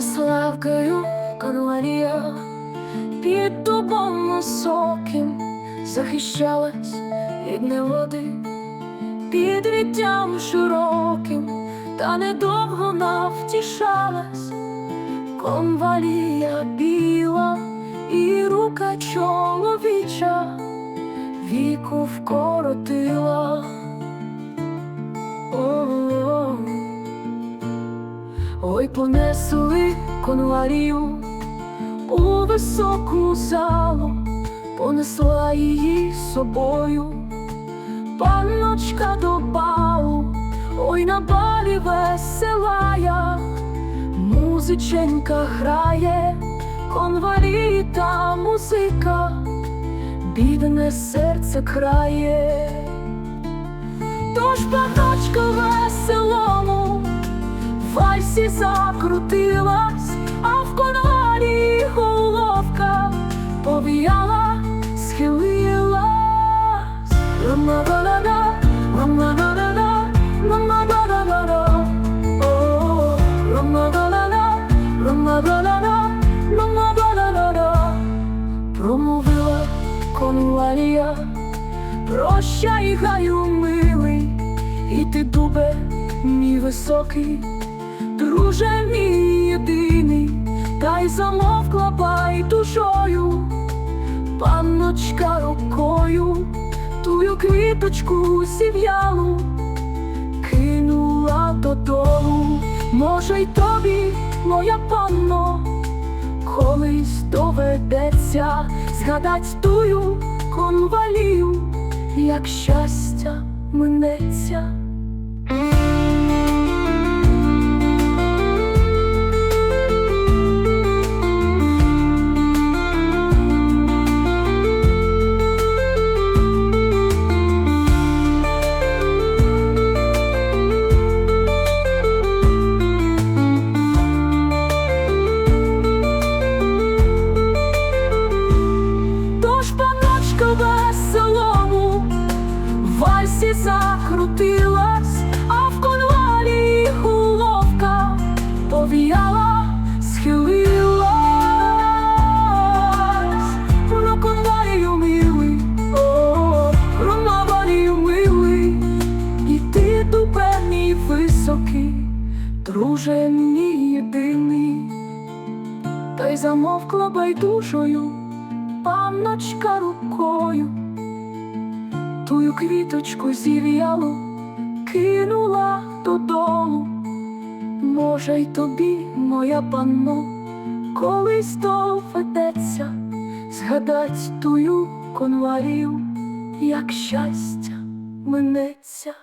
Росла в під дубом високим захищалась від неводи, під віттям широким, та недовго навтішалась, конвалія біла і рука чоловіча віку вкоротила. Ой, понесли конварію у високу залу, понесла її з собою, панночка до балу, ой на балі веселая, музиченька грає, конвалії та музика, бідне серце крає. Тож панночка веселому вальсі закрутилась, а в конвалі головка пов'яла, схилилась. Промовила конвалія, прощай, гаю милий, і ти дубе, мій високий, друже мій єдиний, та й замовкла байдужою, панночка рукою, тую квіточку зів'ялу, кинула додолу, може й тобі, моя панно, колись доведеться згадать тую конвалію, як щастя минеться. В закрутилась, а в конвалі головка пов'яла, схилилась. Про конвалію милий, про конвалію милий, і ти дубе мій високий, друже мій єдиний, та й замовкла байдужою панночка рукою, тую квіточку зів'ялу кинула додому. Може, й тобі, моя панно, колись доведеться згадать тую конварів, як щастя минеться.